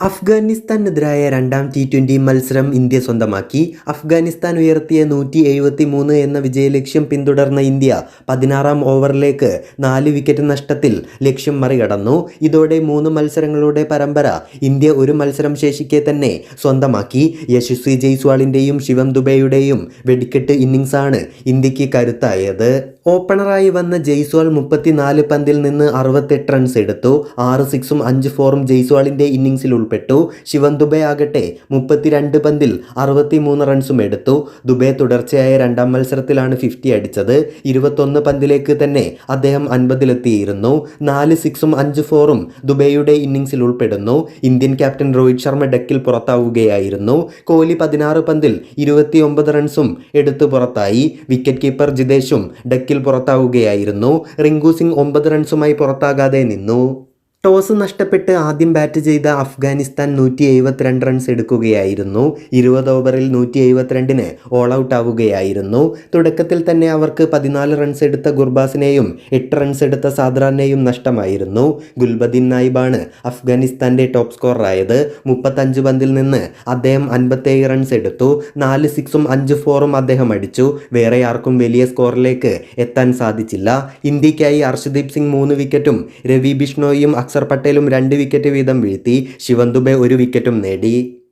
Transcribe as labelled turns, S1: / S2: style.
S1: അഫ്ഗാനിസ്ഥാനെതിരായ രണ്ടാം T twenty മത്സരം India സ്വന്തമാക്കി. അഫ്ഗാനിസ്ഥാൻ ഉയർത്തിയ നൂറ്റി എഴുപത്തി മൂന്ന് എന്ന വിജയലക്ഷ്യം പിന്തുടർന്ന ഇന്ത്യ പതിനാറാം ഓവറിലേക്ക് നാല് വിക്കറ്റ് നഷ്ടത്തിൽ ലക്ഷ്യം മറികടന്നു. ഇതോടെ മൂന്ന് മത്സരങ്ങളുടെ പരമ്പര ഇന്ത്യ ഒരു മത്സരം ശേഷിക്കെ തന്നെ സ്വന്തമാക്കി. യശസ്വി ജയ്സ്വാളിന്റെയും ശിവം ദുബെയുടെയും വെടിക്കെട്ട് ഇന്നിങ്സാണ് ഇന്ത്യയ്ക്ക് കരുത്തായത്. ഓപ്പണറായി വന്ന ജയ്സ്വാൾ മുപ്പത്തിനാല് പന്തിൽ നിന്ന് അറുപത്തെട്ട് റൺസ് എടുത്തു. ആറ് സിക്സും അഞ്ച് ഫോറും ജയ്സ്വാളിന്റെ ഇന്നിങ്സിൽ ഉൾപ്പെട്ടു. ശിവൻ ദുബെ ആകട്ടെ മുപ്പത്തിരണ്ട് പന്തിൽ അറുപത്തിമൂന്ന് റൺസും എടുത്തു. ദുബെ തുടർച്ചയായ രണ്ടാം മത്സരത്തിലാണ് ഫിഫ്റ്റി അടിച്ചത്. ഇരുപത്തൊന്ന് പന്തിലേക്ക് തന്നെ അദ്ദേഹം അൻപതിലെത്തിയിരുന്നു. നാല് സിക്സും അഞ്ച് ഫോറും ദുബെയുടെ ഇന്നിംഗ്സിൽ ഉൾപ്പെടുന്നു. ഇന്ത്യൻ ക്യാപ്റ്റൻ രോഹിത് ശർമ്മ ഡെക്കിൽ പുറത്താവുകയായിരുന്നു. കോഹ്ലി പതിനാറ് പന്തിൽ ഇരുപത്തിയൊമ്പത് റൺസും എടുത്തു പുറത്തായി. വിക്കറ്റ് കീപ്പർ ജിതേഷും ഡെക്കിൽ പുറത്താവുകയായിരുന്നു. റിങ്കു സിംഗ് ഒമ്പത് റൺസുമായി പുറത്താകാതെ നിന്നു. ടോസ് നഷ്ടപ്പെട്ട് ആദ്യം ബാറ്റ് ചെയ്ത അഫ്ഗാനിസ്ഥാൻ നൂറ്റി എഴുപത്തിരണ്ട് റൺസ് എടുക്കുകയായിരുന്നു. ഇരുപത് ഓവറിൽ നൂറ്റി എഴുപത്തിരണ്ടിന് ഓൾ ഔട്ട് ആവുകയായിരുന്നു. തുടക്കത്തിൽ തന്നെ അവർക്ക് പതിനാല് റൺസ് എടുത്ത ഗുർബാസിനെയും എട്ട് റൺസ് എടുത്ത സാദ്രാനെയും നഷ്ടമായിരുന്നു. ഗുൽബദീൻ നായിബാണ് അഫ്ഗാനിസ്ഥാന്റെ ടോപ്പ് സ്കോറായത് മുപ്പത്തഞ്ച് പന്തിൽ നിന്ന് അദ്ദേഹം അൻപത്തേഴ് റൺസ് എടുത്തു. നാല് സിക്സും അഞ്ച് ഫോറും അദ്ദേഹം അടിച്ചു. വേറെ ആർക്കും വലിയ സ്കോറിലേക്ക് എത്താൻ സാധിച്ചില്ല. ഇന്ത്യക്കായി അർഷദീപ് സിംഗ് മൂന്ന് വിക്കറ്റും രവി ബിഷ്ണോയും പട്ടേലും രണ്ട് വിക്കറ്റ് വീതം വീഴ്ത്തി ശിവൻ ദുബെ ഒരു വിക്കറ്റും നേടി.